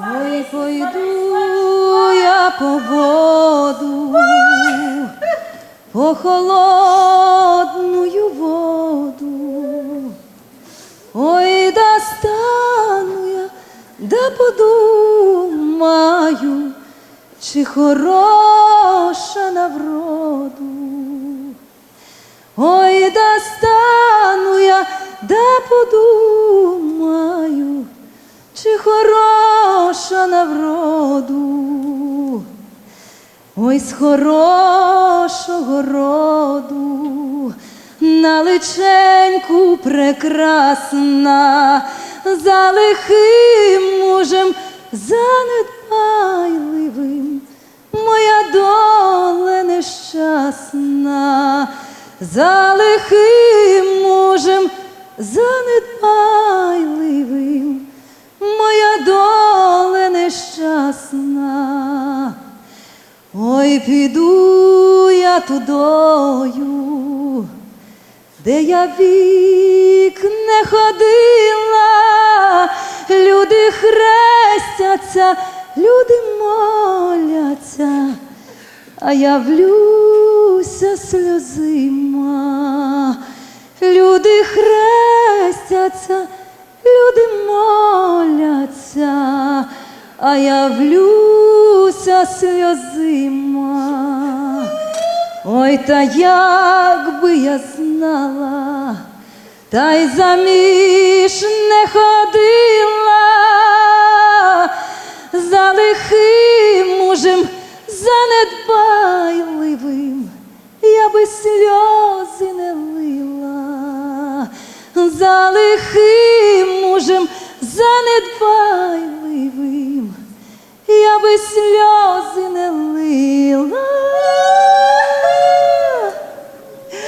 Ой, пойду я по воду, по холодную воду. Ой, достану я, да подумаю, чи хороша на вроду. Ой, достану я, да подумаю, чи хороша на вроду. Ой, з хорошого роду, на личеньку прекрасна, за лихим мужем занедбайливим, моя доля нещасна, за лихим мужем занедбайливим, Ой, піду я тудою, де я вік не ходила, люди хрестяться, люди моляться, а я влюся сльозима. Люди хрестяться, люди моляться, а я влюся сльозима. Ой, та як би я знала, та й заміж не ходила, за лихим мужем занедбайливим, я би сльози не лила, за лихим мужем занедбайливим,